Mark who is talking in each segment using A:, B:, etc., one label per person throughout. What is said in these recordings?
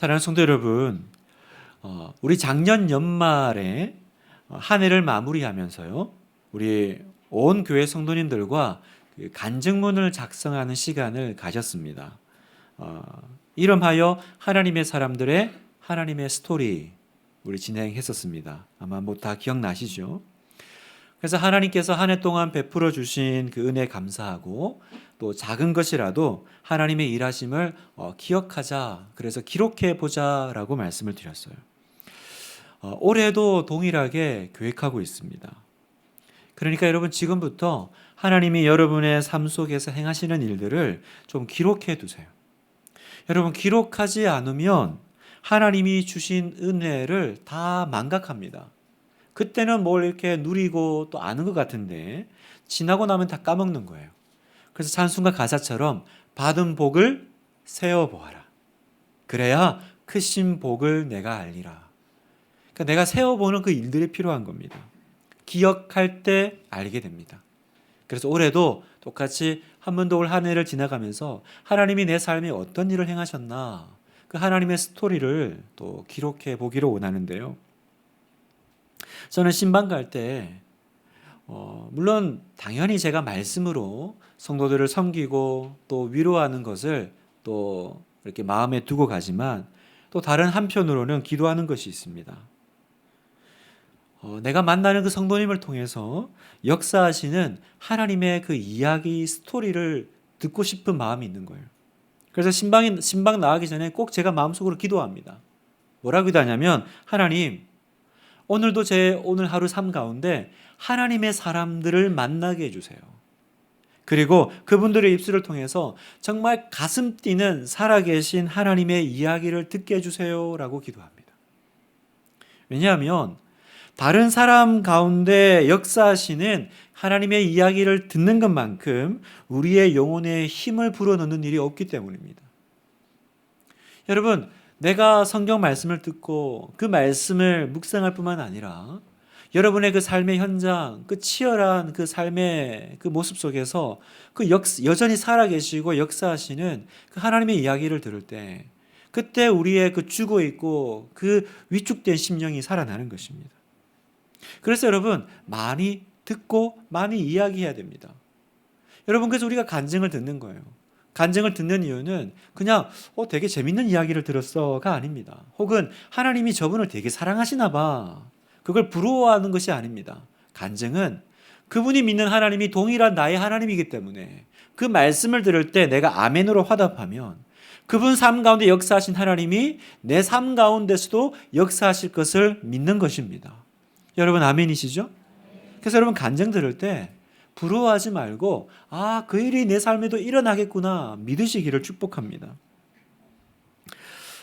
A: 사랑하는 성도 여러분, 어, 우리 작년 연말에 어, 한 해를 마무리하면서요, 우리 온 교회 성도님들과 그 간증문을 작성하는 시간을 가졌습니다. 어, 이름하여 하나님의 사람들의 하나님의 스토리 우리 진행했었습니다. 아마 뭐 다 기억나시죠? 그래서 하나님께서 한 해 동안 베풀어 주신 그 은혜 감사하고 또 작은 것이라도 하나님의 일하심을 어, 기억하자. 그래서 기록해 보자라고 말씀을 드렸어요. 어, 올해도 동일하게 계획하고 있습니다. 그러니까 여러분 지금부터 하나님이 여러분의 삶 속에서 행하시는 일들을 좀 기록해 두세요. 여러분 기록하지 않으면 하나님이 주신 은혜를 다 망각합니다. 그때는 뭘 이렇게 누리고 또 아는 것 같은데 지나고 나면 다 까먹는 거예요. 그래서 찬송가 가사처럼 받은 복을 세어 보아라. 그래야 크신 복을 내가 알리라. 그러니까 내가 세어 보는 그 일들이 필요한 겁니다. 기억할 때 알게 됩니다. 그래서 올해도 똑같이 한 번 더 올 한 해를 지나가면서 하나님이 내 삶에 어떤 일을 행하셨나 그 하나님의 스토리를 또 기록해 보기를 원하는데요. 저는 신방 갈 때, 어, 물론 당연히 제가 말씀으로 성도들을 섬기고 또 위로하는 것을 또 이렇게 마음에 두고 가지만 또 다른 한편으로는 기도하는 것이 있습니다. 어, 내가 만나는 그 성도님을 통해서 역사하시는 하나님의 그 이야기 스토리를 듣고 싶은 마음이 있는 거예요. 그래서 신방이 신방 나가기 전에 꼭 제가 마음속으로 기도합니다. 뭐라고 기도하냐면 하나님 오늘도 제 오늘 하루 삶 가운데 하나님의 사람들을 만나게 해주세요. 그리고 그분들의 입술을 통해서 정말 가슴 뛰는 살아계신 하나님의 이야기를 듣게 해주세요 라고 기도합니다. 왜냐하면 다른 사람 가운데 역사하시는 하나님의 이야기를 듣는 것만큼 우리의 영혼에 힘을 불어넣는 일이 없기 때문입니다. 여러분, 내가 성경 말씀을 듣고 그 말씀을 묵상할 뿐만 아니라 여러분의 그 삶의 현장, 그 치열한 그 삶의 그 모습 속에서 그 역, 여전히 살아계시고 역사하시는 그 하나님의 이야기를 들을 때 그때 우리의 그 죽어 있고 그 위축된 심령이 살아나는 것입니다. 그래서 여러분 많이 듣고 많이 이야기해야 됩니다. 여러분 그래서 우리가 간증을 듣는 거예요. 간증을 듣는 이유는 그냥 어 되게 재밌는 이야기를 들었어가 아닙니다. 혹은 하나님이 저분을 되게 사랑하시나 봐. 그걸 부러워하는 것이 아닙니다. 간증은 그분이 믿는 하나님이 동일한 나의 하나님이기 때문에 그 말씀을 들을 때 내가 아멘으로 화답하면 그분 삶 가운데 역사하신 하나님이 내 삶 가운데서도 역사하실 것을 믿는 것입니다. 여러분 아멘이시죠? 그래서 여러분 간증 들을 때 부러워하지 말고 아, 그 일이 내 삶에도 일어나겠구나 믿으시기를 축복합니다.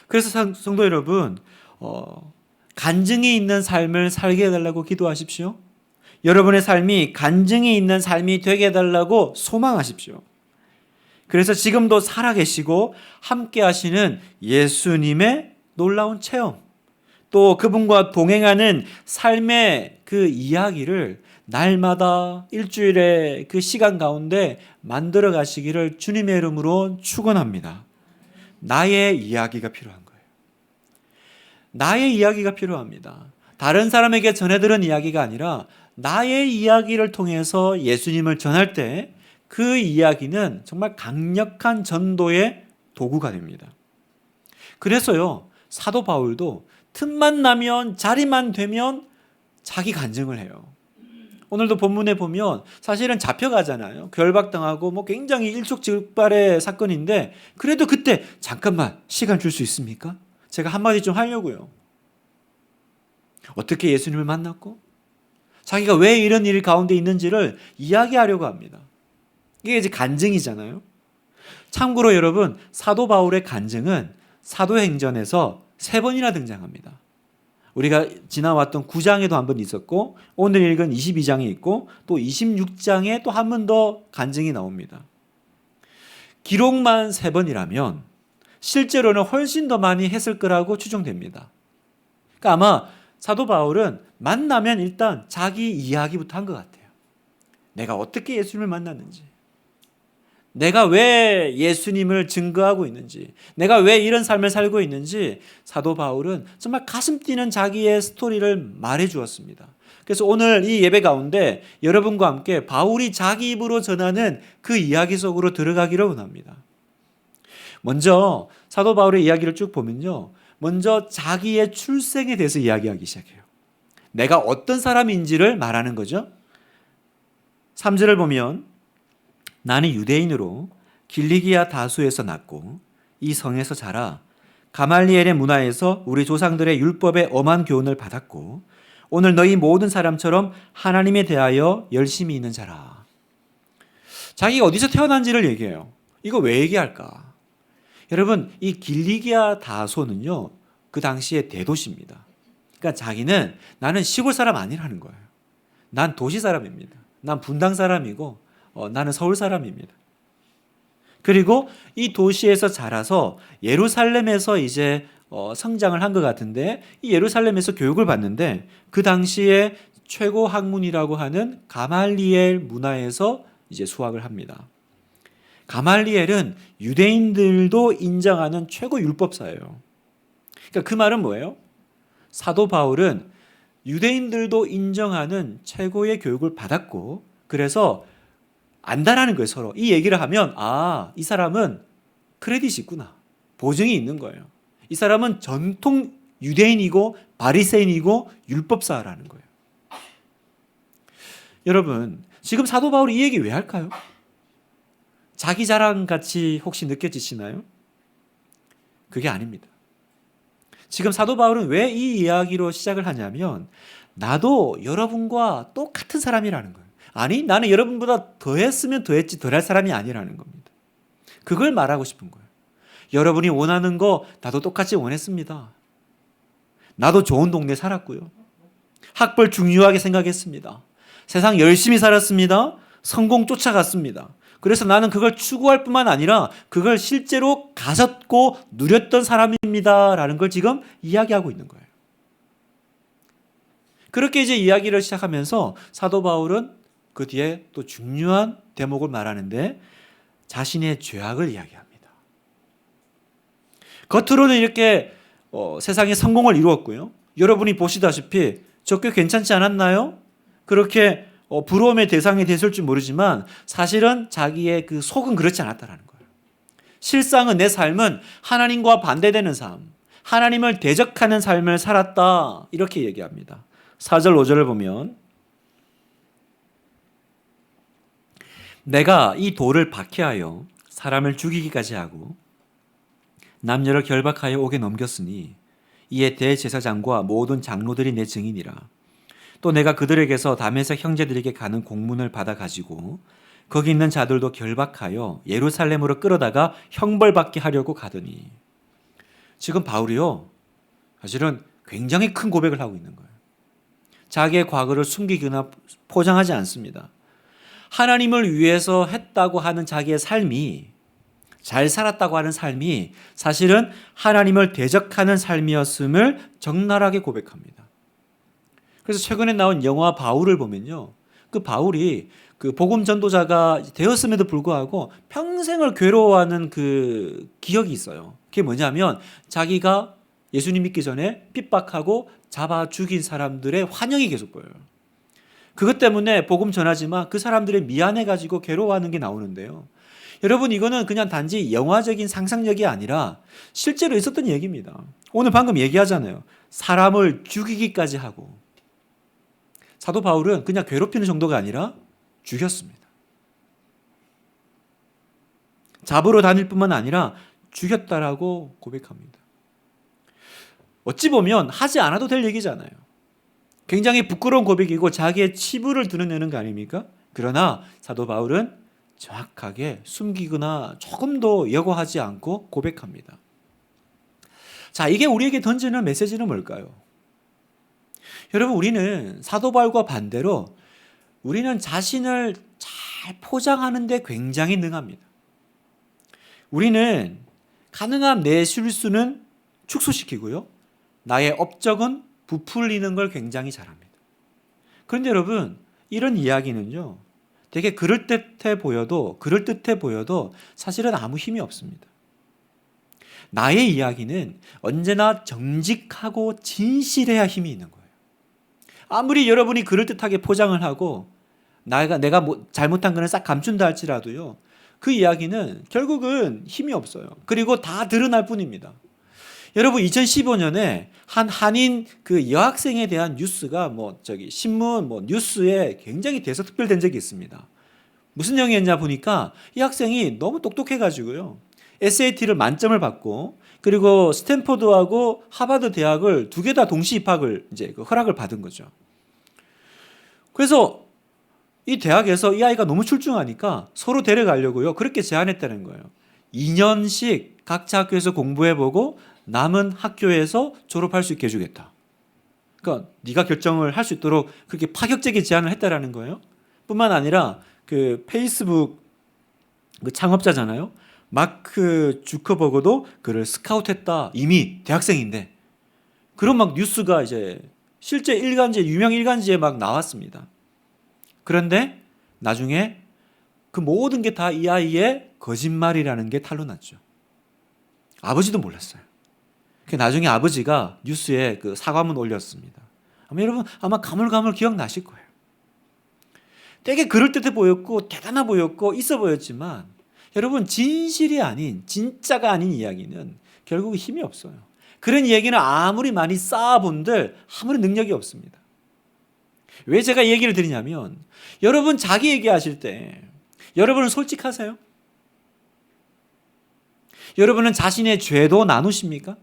A: 그래서 성도 여러분, 어, 간증이 있는 삶을 살게 해달라고 기도하십시오. 여러분의 삶이 간증이 있는 삶이 되게 해달라고 소망하십시오. 그래서 지금도 살아계시고 함께 하시는 예수님의 놀라운 체험, 또 그분과 동행하는 삶의 그 이야기를 날마다 일주일의 그 시간 가운데 만들어 가시기를 주님의 이름으로 축원합니다. 나의 이야기가 필요한 거예요. 나의 이야기가 필요합니다. 다른 사람에게 전해 들은 이야기가 아니라 나의 이야기를 통해서 예수님을 전할 때 그 이야기는 정말 강력한 전도의 도구가 됩니다. 그래서요, 사도 바울도 틈만 나면 자리만 되면 자기 간증을 해요. 오늘도 본문에 보면 사실은 잡혀가잖아요. 결박당하고 뭐 굉장히 일촉즉발의 사건인데 그래도 그때 잠깐만 시간 줄 수 있습니까? 제가 한마디 좀 하려고요. 어떻게 예수님을 만났고 자기가 왜 이런 일 가운데 있는지를 이야기하려고 합니다. 이게 이제 간증이잖아요. 참고로 여러분 사도 바울의 간증은 사도행전에서 세 번이나 등장합니다. 우리가 지나왔던 9장에도 한 번 있었고 오늘 읽은 22장에 있고 또 26장에 또 한 번 더 간증이 나옵니다. 기록만 세 번이라면 실제로는 훨씬 더 많이 했을 거라고 추정됩니다. 그러니까 아마 사도 바울은 만나면 일단 자기 이야기부터 한 것 같아요. 내가 어떻게 예수님을 만났는지, 내가 왜 예수님을 증거하고 있는지, 내가 왜 이런 삶을 살고 있는지 사도 바울은 정말 가슴 뛰는 자기의 스토리를 말해 주었습니다. 그래서 오늘 이 예배 가운데 여러분과 함께 바울이 자기 입으로 전하는 그 이야기 속으로 들어가기를 원합니다. 먼저 사도 바울의 이야기를 쭉 보면요. 먼저 자기의 출생에 대해서 이야기하기 시작해요. 내가 어떤 사람인지를 말하는 거죠. 3절을 보면 나는 유대인으로 길리기아 다수에서 났고 이 성에서 자라 가말리엘의 문화에서 우리 조상들의 율법의 엄한 교훈을 받았고 오늘 너희 모든 사람처럼 하나님에 대하여 열심히 있는 자라. 자기가 어디서 태어난지를 얘기해요. 이거 왜 얘기할까? 여러분, 이 길리기아 다소는요, 그 당시의 대도시입니다. 그러니까 자기는 나는 시골 사람 아니라는 거예요. 난 도시 사람입니다. 난 분당 사람이고, 어, 나는 서울 사람입니다. 그리고 이 도시에서 자라서 예루살렘에서 이제 어, 성장을 한 것 같은데 이 예루살렘에서 교육을 받는데 그 당시에 최고 학문이라고 하는 가말리엘 문화에서 이제 수학을 합니다. 가말리엘은 유대인들도 인정하는 최고 율법사예요. 그러니까 그 말은 뭐예요? 사도 바울은 유대인들도 인정하는 최고의 교육을 받았고 그래서 안다라는 거예요 서로 이 얘기를 하면 아 이 사람은 크레딧이 있구나 보증이 있는 거예요 이 사람은 전통 유대인이고 바리새인이고 율법사라는 거예요 여러분 지금 사도 바울이 이 얘기 왜 할까요? 자기 자랑 같이 혹시 느껴지시나요? 그게 아닙니다. 지금 사도 바울은 왜 이 이야기로 시작을 하냐면 나도 여러분과 똑같은 사람이라는 거예요. 아니 나는 여러분보다 더 했으면 더 했지 덜 할 사람이 아니라는 겁니다. 그걸 말하고 싶은 거예요. 여러분이 원하는 거 나도 똑같이 원했습니다. 나도 좋은 동네 살았고요. 학벌 중요하게 생각했습니다. 세상 열심히 살았습니다. 성공 쫓아갔습니다. 그래서 나는 그걸 추구할 뿐만 아니라 그걸 실제로 가졌고 누렸던 사람입니다라는 걸 지금 이야기하고 있는 거예요. 그렇게 이제 이야기를 시작하면서 사도 바울은 그 뒤에 또 중요한 대목을 말하는데 자신의 죄악을 이야기합니다. 겉으로는 이렇게 어, 세상에 성공을 이루었고요. 여러분이 보시다시피 저 꽤 괜찮지 않았나요? 그렇게 어, 부러움의 대상이 됐을 줄 모르지만 사실은 자기의 그 속은 그렇지 않았다라는 거예요. 실상은 내 삶은 하나님과 반대되는 삶, 하나님을 대적하는 삶을 살았다. 이렇게 얘기합니다. 4절, 5절을 보면 내가 이 돌을 박해하여 사람을 죽이기까지 하고 남녀를 결박하여 옥에 넘겼으니 이에 대제사장과 모든 장로들이 내 증인이라. 또 내가 그들에게서 다메섹 형제들에게 가는 공문을 받아 가지고 거기 있는 자들도 결박하여 예루살렘으로 끌어다가 형벌받게 하려고 가더니 지금 바울이요 사실은 굉장히 큰 고백을 하고 있는 거예요. 자기의 과거를 숨기거나 포장하지 않습니다. 하나님을 위해서 했다고 하는 자기의 삶이 잘 살았다고 하는 삶이 사실은 하나님을 대적하는 삶이었음을 적나라하게 고백합니다. 그래서 최근에 나온 영화 바울을 보면요. 그 바울이 그 복음 전도자가 되었음에도 불구하고 평생을 괴로워하는 그 기억이 있어요. 그게 뭐냐면 자기가 예수님 믿기 전에 핍박하고 잡아 죽인 사람들의 환영이 계속 보여요. 그것 때문에 복음 전하지만 그 사람들이 미안해 가지고 괴로워하는 게 나오는데요. 여러분 이거는 그냥 단지 영화적인 상상력이 아니라 실제로 있었던 얘기입니다. 오늘 방금 얘기하잖아요. 사람을 죽이기까지 하고 사도 바울은 그냥 괴롭히는 정도가 아니라 죽였습니다. 잡으러 다닐 뿐만 아니라 죽였다라고 고백합니다. 어찌 보면 하지 않아도 될 얘기잖아요. 굉장히 부끄러운 고백이고 자기의 치부를 드러내는 거 아닙니까? 그러나 사도 바울은 정확하게 숨기거나 조금 더 여과하지 않고 고백합니다. 자, 이게 우리에게 던지는 메시지는 뭘까요? 여러분 우리는 사도 바울과 반대로 우리는 자신을 잘 포장하는데 굉장히 능합니다. 우리는 가능한 내 실수는 축소시키고요. 나의 업적은 부풀리는 걸 굉장히 잘합니다. 그런데 여러분, 이런 이야기는요, 되게 그럴듯해 보여도 그럴듯해 보여도 사실은 아무 힘이 없습니다. 나의 이야기는 언제나 정직하고 진실해야 힘이 있는 거예요. 아무리 여러분이 그럴듯하게 포장을 하고 내가 내가 뭐 잘못한 거는 싹 감춘다 할지라도요. 그 이야기는 결국은 힘이 없어요. 그리고 다 드러날 뿐입니다. 여러분 2015년에 한 한인 그 여학생에 대한 뉴스가 뭐 저기 신문 뭐 뉴스에 굉장히 대서특별된 적이 있습니다. 무슨 내용이었냐 보니까 이 학생이 너무 똑똑해 가지고요. SAT를 만점을 받고 그리고 스탠포드하고 하버드 대학을 두 개 다 동시 입학을 이제 그 허락을 받은 거죠. 그래서 이 대학에서 이 아이가 너무 출중하니까 서로 데려가려고요. 그렇게 제안했다는 거예요. 2년씩 각자 학교에서 공부해보고 남은 학교에서 졸업할 수 있게 해주겠다. 그러니까 네가 결정을 할 수 있도록 그렇게 파격적인 제안을 했다라는 거예요. 뿐만 아니라 그 페이스북 그 창업자잖아요. 마크 주커버그도 그를 스카우트했다. 이미 대학생인데 그런 막 뉴스가 이제 실제 일간지 유명 일간지에 막 나왔습니다. 그런데 나중에 그 모든 게 다 이 아이의 거짓말이라는 게 탄로났죠. 아버지도 몰랐어요. 그 나중에 아버지가 뉴스에 그 사과문 올렸습니다. 아마 여러분 아마 가물가물 기억나실 거예요. 되게 그럴듯해 보였고 대단해 보였고 있어 보였지만 여러분 진실이 아닌 진짜가 아닌 이야기는 결국 힘이 없어요. 그런 이야기는 아무리 많이 쌓아본들 아무리 능력이 없습니다. 왜 제가 이 얘기를 드리냐면 여러분 자기 얘기하실 때 여러분은 솔직하세요? 여러분은 자신의 죄도 나누십니까?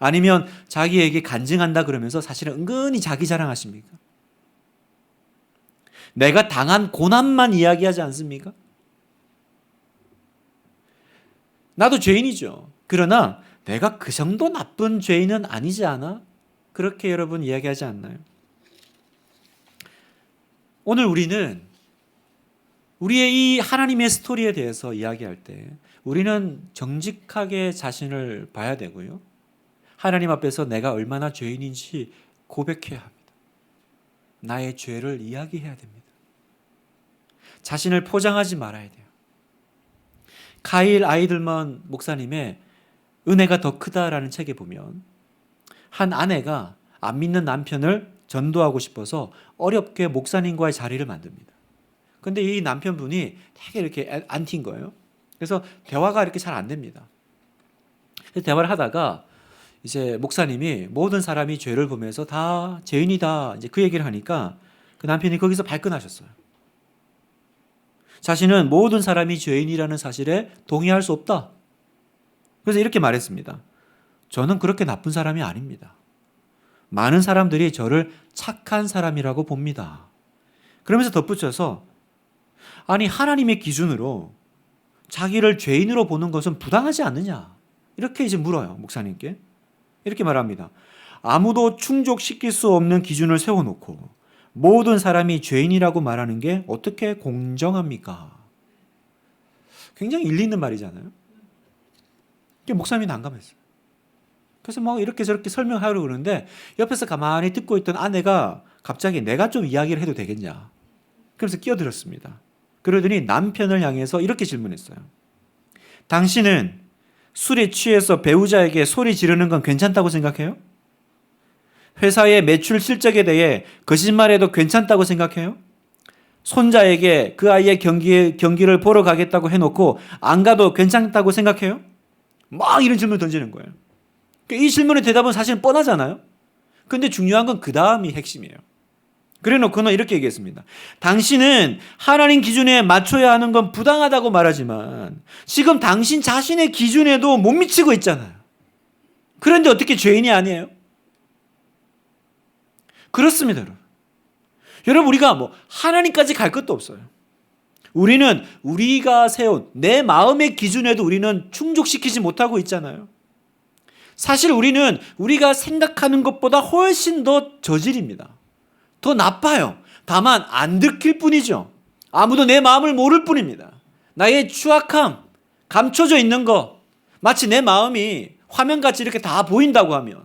A: 아니면 자기에게 간증한다 그러면서 사실은 은근히 자기 자랑하십니까? 내가 당한 고난만 이야기하지 않습니까? 나도 죄인이죠. 그러나 내가 그 정도 나쁜 죄인은 아니지 않아? 그렇게 여러분 이야기하지 않나요? 오늘 우리는 우리의 이 하나님의 스토리에 대해서 이야기할 때 우리는 정직하게 자신을 봐야 되고요. 하나님 앞에서 내가 얼마나 죄인인지 고백해야 합니다. 나의 죄를 이야기해야 됩니다. 자신을 포장하지 말아야 돼요. 카일 아이들먼 목사님의 은혜가 더 크다라는 책에 보면 한 아내가 안 믿는 남편을 전도하고 싶어서 어렵게 목사님과의 자리를 만듭니다. 근데 이 남편분이 되게 이렇게 안티인 거예요. 그래서 대화가 이렇게 잘 안 됩니다. 대화를 하다가 이제 목사님이 모든 사람이 죄를 보면서 다 죄인이다 이제 그 얘기를 하니까 그 남편이 거기서 발끈하셨어요. 자신은 모든 사람이 죄인이라는 사실에 동의할 수 없다. 그래서 이렇게 말했습니다. 저는 그렇게 나쁜 사람이 아닙니다. 많은 사람들이 저를 착한 사람이라고 봅니다. 그러면서 덧붙여서 아니 하나님의 기준으로 자기를 죄인으로 보는 것은 부당하지 않느냐 이렇게 이제 물어요 목사님께 이렇게 말합니다. 아무도 충족시킬 수 없는 기준을 세워놓고 모든 사람이 죄인이라고 말하는 게 어떻게 공정합니까? 굉장히 일리 있는 말이잖아요. 목사님이 난감했어요. 그래서 뭐 이렇게 저렇게 설명하려고 그러는데 옆에서 가만히 듣고 있던 아내가 갑자기 내가 좀 이야기를 해도 되겠냐. 그래서 끼어들었습니다. 그러더니 남편을 향해서 이렇게 질문했어요. 당신은 술에 취해서 배우자에게 소리 지르는 건 괜찮다고 생각해요? 회사의 매출 실적에 대해 거짓말해도 괜찮다고 생각해요? 손자에게 그 아이의 경기, 경기를 보러 가겠다고 해놓고 안 가도 괜찮다고 생각해요? 막 이런 질문을 던지는 거예요. 이 질문의 대답은 사실 뻔하잖아요. 근데 중요한 건 그 다음이 핵심이에요. 그래 놓고는 이렇게 얘기했습니다. 당신은 하나님 기준에 맞춰야 하는 건 부당하다고 말하지만 지금 당신 자신의 기준에도 못 미치고 있잖아요. 그런데 어떻게 죄인이 아니에요? 그렇습니다, 여러분. 여러분, 우리가 뭐 하나님까지 갈 것도 없어요. 우리는 우리가 세운 내 마음의 기준에도 우리는 충족시키지 못하고 있잖아요. 사실 우리는 우리가 생각하는 것보다 훨씬 더 저질입니다. 더 나빠요. 다만 안 들킬 뿐이죠. 아무도 내 마음을 모를 뿐입니다. 나의 추악함, 감춰져 있는 거, 마치 내 마음이 화면같이 이렇게 다 보인다고 하면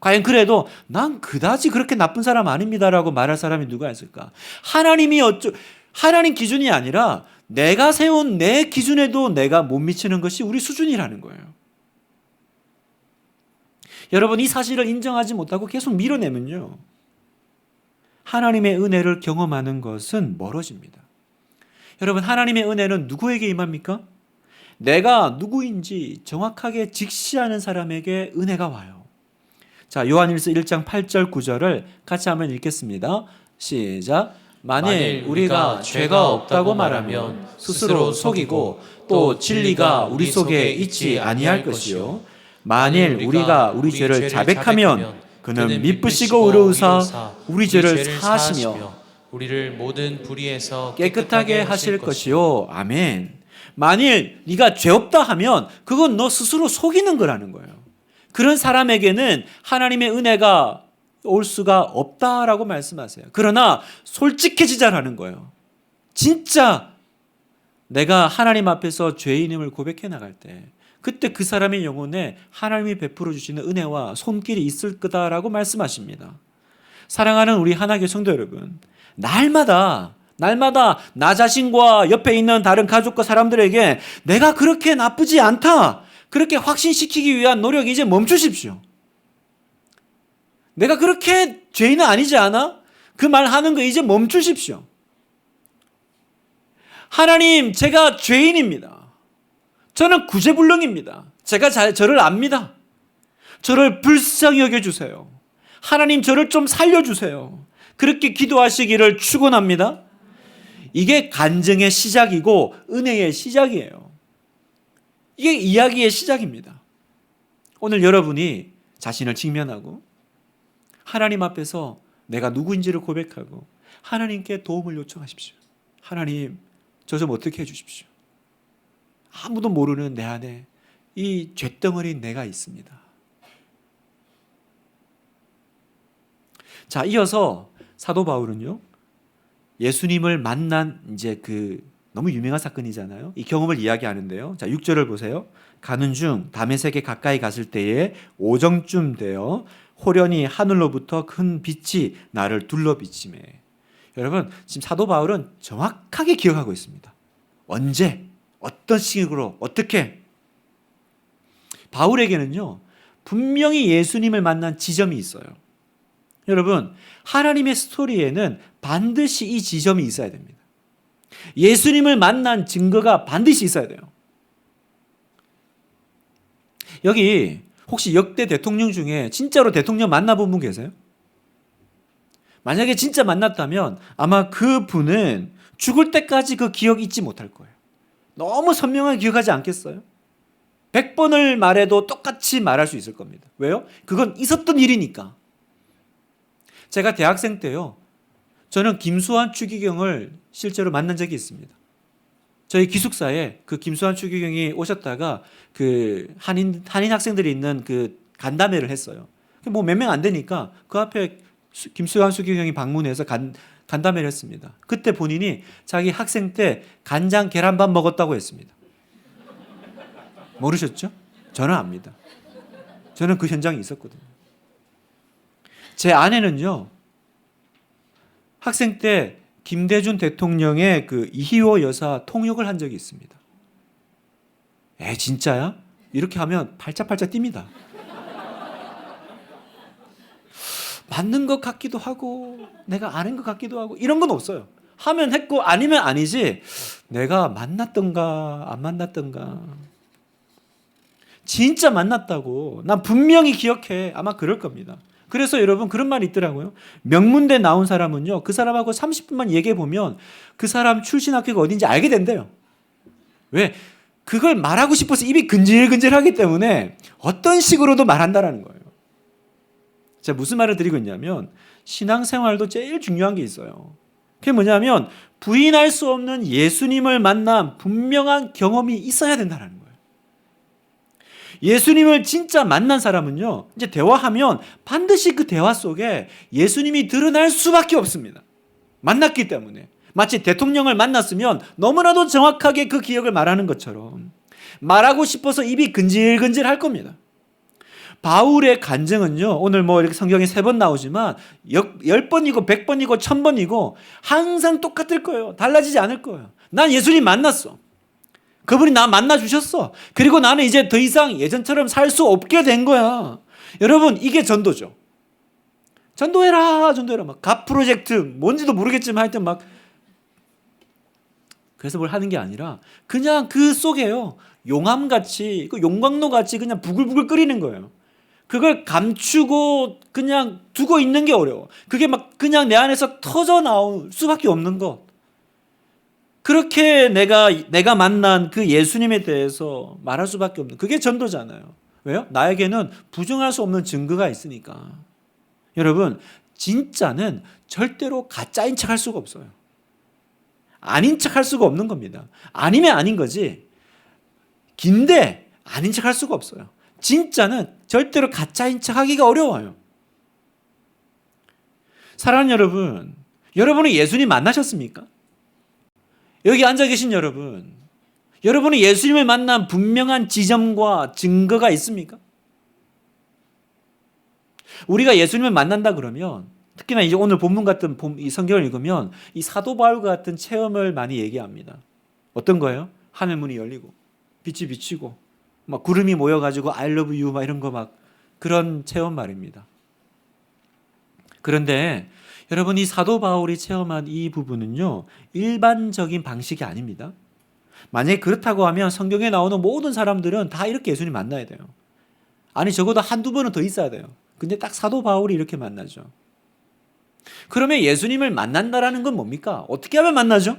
A: 과연 그래도 난 그다지 그렇게 나쁜 사람 아닙니다라고 말할 사람이 누가 있을까? 하나님이 어쩌 하나님 기준이 아니라 내가 세운 내 기준에도 내가 못 미치는 것이 우리 수준이라는 거예요. 여러분 이 사실을 인정하지 못하고 계속 밀어내면요. 하나님의 은혜를 경험하는 것은 멀어집니다. 여러분 하나님의 은혜는 누구에게 임합니까? 내가 누구인지 정확하게 직시하는 사람에게 은혜가 와요. 자, 요한일서 1장 8절 9절을 같이 한번 읽겠습니다. 시작. 만일 우리가 죄가 없다고 말하면 스스로 속이고 또 진리가 우리 속에 있지 아니할 것이요 만일 우리가 우리 죄를 자백하면 그는 미쁘시고 의로우사 우리 죄를 사하시며
B: 우리를 모든 불의에서
A: 깨끗하게 하실 것이요 아멘. 만일 네가 죄 없다 하면 그건 너 스스로 속이는 거라는 거예요. 그런 사람에게는 하나님의 은혜가 올 수가 없다라고 말씀하세요. 그러나 솔직해지자라는 거예요. 진짜 내가 하나님 앞에서 죄인임을 고백해 나갈 때 그때 그 사람의 영혼에 하나님이 베풀어 주시는 은혜와 손길이 있을 거다라고 말씀하십니다. 사랑하는 우리 하나교 성도 여러분, 날마다 날마다 나 자신과 옆에 있는 다른 가족과 사람들에게 내가 그렇게 나쁘지 않다. 그렇게 확신시키기 위한 노력 이제 멈추십시오. 내가 그렇게 죄인은 아니지 않아? 그 말 하는 거 이제 멈추십시오. 하나님, 제가 죄인입니다. 저는 구제불능입니다. 제가 자, 저를 압니다. 저를 불쌍히 여겨주세요. 하나님, 저를 좀 살려주세요. 그렇게 기도하시기를 축원합니다. 이게 간증의 시작이고 은혜의 시작이에요. 이게 이야기의 시작입니다. 오늘 여러분이 자신을 직면하고 하나님 앞에서 내가 누구인지를 고백하고 하나님께 도움을 요청하십시오. 하나님, 저 좀 어떻게 해주십시오. 아무도 모르는 내 안에 이 죄덩어리인 내가 있습니다. 자, 이어서 사도 바울은요. 예수님을 만난 이제 그 너무 유명한 사건이잖아요. 이 경험을 이야기하는데요. 자, 6절을 보세요. 가는 중 다메섹에 가까이 갔을 때에 오정쯤 되어 호련히 하늘로부터 큰 빛이 나를 둘러 비치매. 여러분, 지금 사도 바울은 정확하게 기억하고 있습니다. 언제, 어떤 식으로, 어떻게? 바울에게는요, 분명히 예수님을 만난 지점이 있어요. 여러분, 하나님의 스토리에는 반드시 이 지점이 있어야 됩니다. 예수님을 만난 증거가 반드시 있어야 돼요. 여기 혹시 역대 대통령 중에 진짜로 대통령 만나본 분 계세요? 만약에 진짜 만났다면 아마 그 분은 죽을 때까지 그 기억 잊지 못할 거예요. 너무 선명하게 기억하지 않겠어요? 100번을 말해도 똑같이 말할 수 있을 겁니다. 왜요? 그건 있었던 일이니까. 제가 대학생 때요. 저는 김수환 추기경을 실제로 만난 적이 있습니다. 저희 기숙사에 그 김수환 추기경이 오셨다가 그 한인 한인 학생들이 있는 그 간담회를 했어요. 뭐 몇 명 안 되니까 그 앞에 수- 김수환 추기경이 방문해서 간 간담회를 했습니다. 그때 본인이 자기 학생 때 간장 계란밥 먹었다고 했습니다. 모르셨죠? 저는 압니다. 저는 그 현장에 있었거든요. 제 아내는요. 학생 때 김대중 대통령의 그 이희호 여사 통역을 한 적이 있습니다. 에 진짜야? 이렇게 하면 팔짝팔짝 뜁니다. 맞는 것 같기도 하고 내가 아는 것 같기도 하고 이런 건 없어요. 하면 했고 아니면 아니지 내가 만났던가 안 만났던가 진짜 만났다고 난 분명히 기억해 아마 그럴 겁니다. 그래서 여러분 그런 말이 있더라고요. 명문대 나온 사람은요 그 사람하고 30분만 얘기해 보면 그 사람 출신 학교가 어딘지 알게 된대요. 왜? 그걸 말하고 싶어서 입이 근질근질하기 때문에 어떤 식으로도 말한다라는 거예요. 제가 무슨 말을 드리고 있냐면 신앙생활도 제일 중요한 게 있어요. 그게 뭐냐면 부인할 수 없는 예수님을 만난 분명한 경험이 있어야 된다는 거예요. 예수님을 진짜 만난 사람은요, 이제 대화하면 반드시 그 대화 속에 예수님이 드러날 수밖에 없습니다. 만났기 때문에. 마치 대통령을 만났으면 너무나도 정확하게 그 기억을 말하는 것처럼 말하고 싶어서 입이 근질근질 할 겁니다. 바울의 간증은요, 오늘 뭐 이렇게 성경에 세 번 나오지만, 역- 열 번이고, 백 번이고, 천 번이고, 항상 똑같을 거예요. 달라지지 않을 거예요. 난 예수님 만났어. 그분이 나 만나주셨어. 그리고 나는 이제 더 이상 예전처럼 살 수 없게 된 거야. 여러분, 이게 전도죠. 전도해라, 전도해라. 막, 갑 프로젝트, 뭔지도 모르겠지만 하여튼 막, 그래서 뭘 하는 게 아니라, 그냥 그 속에요. 용암같이, 그 용광로같이 그냥 부글부글 끓이는 거예요. 그걸 감추고 그냥 두고 있는 게 어려워. 그게 막 그냥 내 안에서 터져 나올 수밖에 없는 것. 그렇게 내가 내가 만난 그 예수님에 대해서 말할 수밖에 없는 그게 전도잖아요. 왜요? 나에게는 부정할 수 없는 증거가 있으니까. 여러분, 진짜는 절대로 가짜인 척 할 수가 없어요. 아닌 척 할 수가 없는 겁니다. 아니면 아닌 거지. 긴데 아닌 척 할 수가 없어요. 진짜는 절대로 가짜인 척 하기가 어려워요. 사랑하는 여러분, 여러분은 예수님 만나셨습니까? 여기 앉아 계신 여러분, 여러분은 예수님을 만난 분명한 지점과 증거가 있습니까? 우리가 예수님을 만난다 그러면 특히나 이제 오늘 본문 같은 본- 이 성경을 읽으면 이 사도 바울과 같은 체험을 많이 얘기합니다. 어떤 거예요? 하늘 문이 열리고 빛이 비치고 막 구름이 모여가지고 I love you 막 이런 거 막 그런 체험 말입니다. 그런데 여러분 이 사도 바울이 체험한 이 부분은요 일반적인 방식이 아닙니다. 만약에 그렇다고 하면 성경에 나오는 모든 사람들은 다 이렇게 예수님 만나야 돼요. 아니 적어도 한두 번은 더 있어야 돼요. 근데 딱 사도 바울이 이렇게 만나죠. 그러면 예수님을 만난다라는 건 뭡니까? 어떻게 하면 만나죠?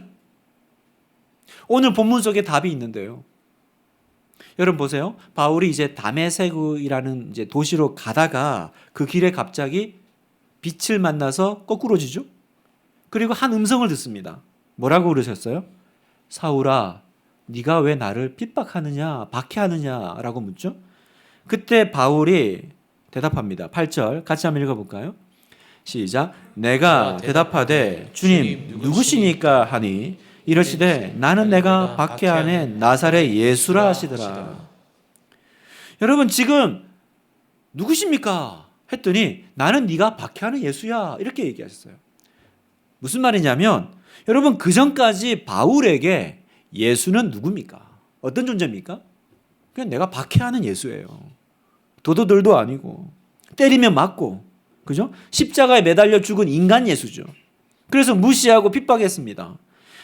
A: 오늘 본문 속에 답이 있는데요. 여러분 보세요. 바울이 이제 다메세구이라는 이제 도시로 가다가 그 길에 갑자기 빛을 만나서 거꾸로지죠. 그리고 한 음성을 듣습니다. 뭐라고 그러셨어요? 사울아, 네가 왜 나를 핍박하느냐, 박해하느냐라고 묻죠. 그때 바울이 대답합니다. 8절 같이 한번 읽어볼까요? 시작. 내가 대답하되 주님 누구시니까 하니 이러시되 나는 내가 박해 안에 나사렛 예수라 하시더라. 여러분 지금 누구십니까? 했더니 나는 네가 박해하는 예수야 이렇게 얘기하셨어요. 무슨 말이냐면 여러분 그 전까지 바울에게 예수는 누굽니까? 어떤 존재입니까? 그냥 내가 박해하는 예수예요. 도도들도 아니고 때리면 맞고 그죠? 십자가에 매달려 죽은 인간 예수죠. 그래서 무시하고 핍박했습니다.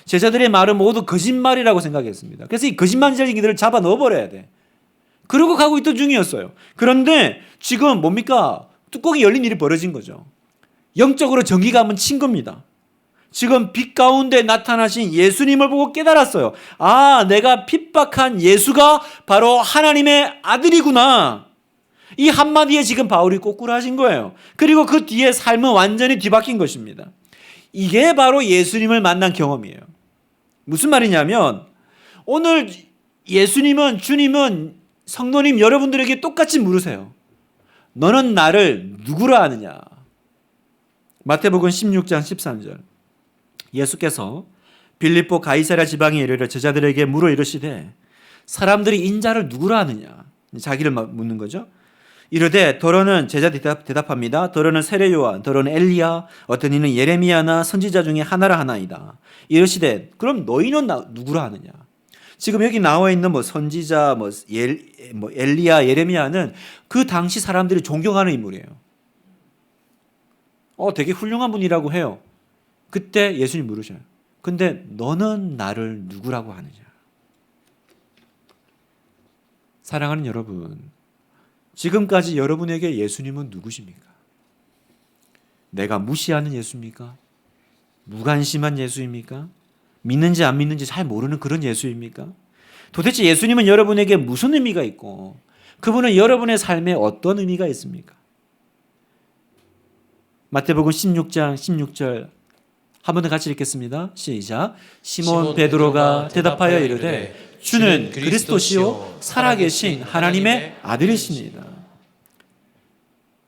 A: 제자들의 말은 모두 거짓말이라고 생각했습니다. 그래서 이 거짓말쟁이들을 이들을 잡아 넣어버려야 돼. 그러고 가고 있던 중이었어요. 그런데 지금 뭡니까? 뚜껑이 열린 일이 벌어진 거죠. 영적으로 전기가 한번 친 겁니다. 지금 빛 가운데 나타나신 예수님을 보고 깨달았어요. 아, 내가 핍박한 예수가 바로 하나님의 아들이구나. 이 한마디에 지금 바울이 꼬꾸라진 거예요. 그리고 그 뒤에 삶은 완전히 뒤바뀐 것입니다. 이게 바로 예수님을 만난 경험이에요. 무슨 말이냐면 오늘 예수님은 주님은 성도님 여러분들에게 똑같이 물으세요. 너는 나를 누구라 하느냐? 마태복음 16장 13절. 예수께서 빌립보 가이사랴 지방에 이르러 제자들에게 물어 이르시되 사람들이 인자를 누구라 하느냐? 자기를 묻는 거죠. 이르되 더러는 제자 대답, 대답합니다. 더러는 세례 요한, 더러는 엘리야, 어떤 이는 예레미야나 선지자 중에 하나라 하나이다. 이르시되 그럼 너희는 나, 누구라 하느냐? 지금 여기 나와 있는 뭐 선지자, 뭐, 예, 뭐 엘리야, 예레미야는 그 당시 사람들이 존경하는 인물이에요. 어, 되게 훌륭한 분이라고 해요. 그때 예수님 물으셔요. 근데 너는 나를 누구라고 하느냐? 사랑하는 여러분, 지금까지 여러분에게 예수님은 누구십니까? 내가 무시하는 예수입니까? 무관심한 예수입니까? 믿는지 안 믿는지 잘 모르는 그런 예수입니까? 도대체 예수님은 여러분에게 무슨 의미가 있고 그분은 여러분의 삶에 어떤 의미가 있습니까? 마태복음 16장 16절 한번 더 같이 읽겠습니다. 시작. 시몬 베드로가 대답하여 이르되 주는 그리스도시요 살아계신 하나님의 아들이십니다.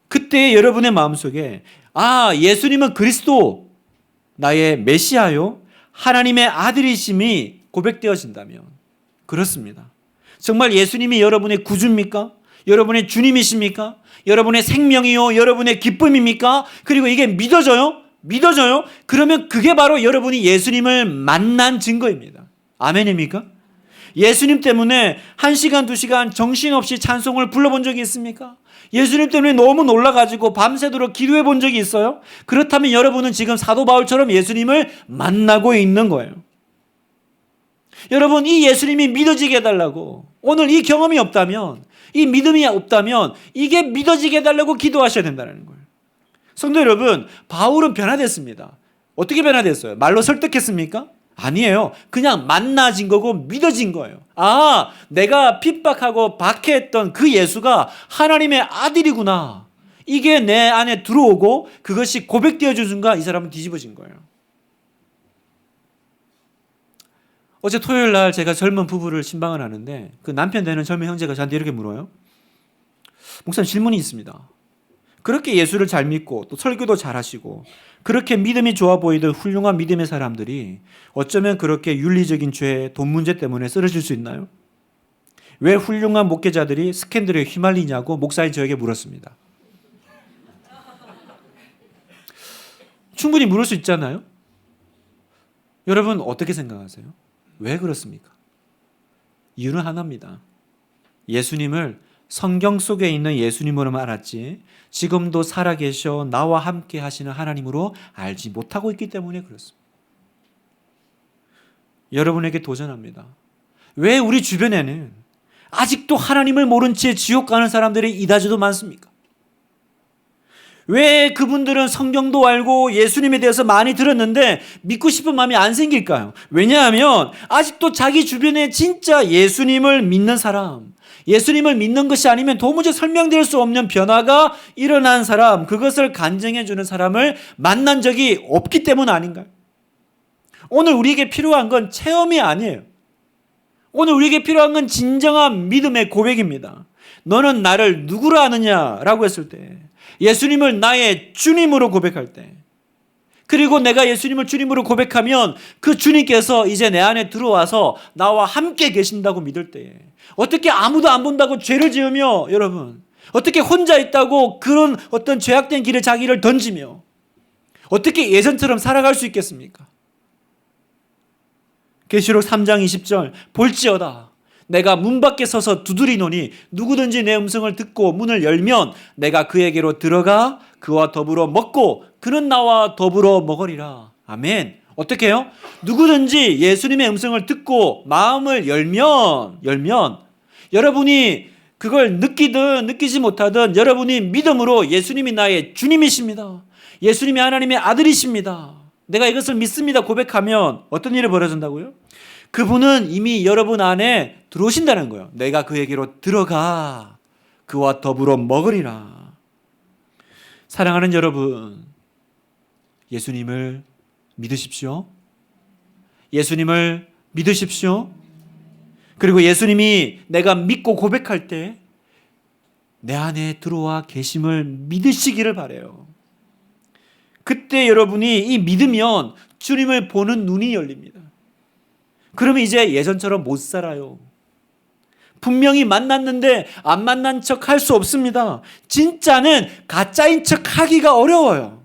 A: 그때 여러분의 마음속에 아 예수님은 그리스도 나의 메시아요 하나님의 아들이심이 고백되어진다면 그렇습니다. 정말 예수님이 여러분의 구주입니까? 여러분의 주님이십니까? 여러분의 생명이요, 여러분의 기쁨입니까? 그리고 이게 믿어져요? 믿어져요? 그러면 그게 바로 여러분이 예수님을 만난 증거입니다. 아멘입니까? 예수님 때문에 한 시간, 두 시간 정신없이 찬송을 불러본 적이 있습니까? 예수님 때문에 너무 놀라가지고 밤새도록 기도해 본 적이 있어요? 그렇다면 여러분은 지금 사도 바울처럼 예수님을 만나고 있는 거예요. 여러분, 이 예수님이 믿어지게 해달라고 오늘 이 경험이 없다면, 이 믿음이 없다면 이게 믿어지게 해달라고 기도하셔야 된다는 거예요. 성도 여러분, 바울은 변화됐습니다. 어떻게 변화됐어요? 말로 설득했습니까? 아니에요. 그냥 만나진 거고 믿어진 거예요. 아, 내가 핍박하고 박해했던 그 예수가 하나님의 아들이구나. 이게 내 안에 들어오고 그것이 고백되어 준 순간 이 사람은 뒤집어진 거예요. 어제 토요일 날 제가 젊은 부부를 신방을 하는데 그 남편 되는 젊은 형제가 저한테 이렇게 물어요. 목사님 질문이 있습니다. 그렇게 예수를 잘 믿고 또 설교도 잘 하시고 그렇게 믿음이 좋아 보이던 훌륭한 믿음의 사람들이 어쩌면 그렇게 윤리적인 죄, 돈 문제 때문에 쓰러질 수 있나요? 왜 훌륭한 목회자들이 스캔들에 휘말리냐고 목사님 저에게 물었습니다. 충분히 물을 수 있잖아요. 여러분 어떻게 생각하세요? 왜 그렇습니까? 이유는 하나입니다. 예수님을 성경 속에 있는 예수님으로만 알았지 지금도 살아계셔 나와 함께 하시는 하나님으로 알지 못하고 있기 때문에 그렇습니다. 여러분에게 도전합니다. 왜 우리 주변에는 아직도 하나님을 모른 채 지옥 가는 사람들이 이다지도 많습니까? 왜 그분들은 성경도 알고 예수님에 대해서 많이 들었는데 믿고 싶은 마음이 안 생길까요? 왜냐하면 아직도 자기 주변에 진짜 예수님을 믿는 사람, 예수님을 믿는 것이 아니면 도무지 설명될 수 없는 변화가 일어난 사람, 그것을 간증해 주는 사람을 만난 적이 없기 때문 아닌가요? 오늘 우리에게 필요한 건 체험이 아니에요. 오늘 우리에게 필요한 건 진정한 믿음의 고백입니다. 너는 나를 누구로 아느냐라고 했을 때 예수님을 나의 주님으로 고백할 때 그리고 내가 예수님을 주님으로 고백하면 그 주님께서 이제 내 안에 들어와서 나와 함께 계신다고 믿을 때에 어떻게 아무도 안 본다고 죄를 지으며 여러분 어떻게 혼자 있다고 그런 어떤 죄악된 길에 자기를 던지며 어떻게 예전처럼 살아갈 수 있겠습니까? 계시록 3장 20절 볼지어다 내가 문 밖에 서서 두드리노니 누구든지 내 음성을 듣고 문을 열면 내가 그에게로 들어가 그와 더불어 먹고 그는 나와 더불어 먹으리라. 아멘. 어떻게 해요? 누구든지 예수님의 음성을 듣고 마음을 열면 열면 여러분이 그걸 느끼든 느끼지 못하든 여러분이 믿음으로 예수님이 나의 주님이십니다. 예수님이 하나님의 아들이십니다. 내가 이것을 믿습니다. 고백하면 어떤 일이 벌어진다고요? 그분은 이미 여러분 안에 들어오신다는 거예요. 내가 그에게로 들어가 그와 더불어 먹으리라. 사랑하는 여러분, 예수님을 믿으십시오. 예수님을 믿으십시오. 그리고 예수님이 내가 믿고 고백할 때 내 안에 들어와 계심을 믿으시기를 바래요. 그때 여러분이 이 믿으면 주님을 보는 눈이 열립니다. 그러면 이제 예전처럼 못 살아요. 분명히 만났는데 안 만난 척 할 수 없습니다. 진짜는 가짜인 척 하기가 어려워요.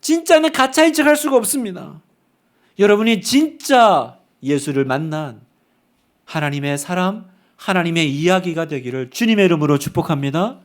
A: 진짜는 가짜인 척 할 수가 없습니다. 여러분이 진짜 예수를 만난 하나님의 사람, 하나님의 이야기가 되기를 주님의 이름으로 축복합니다.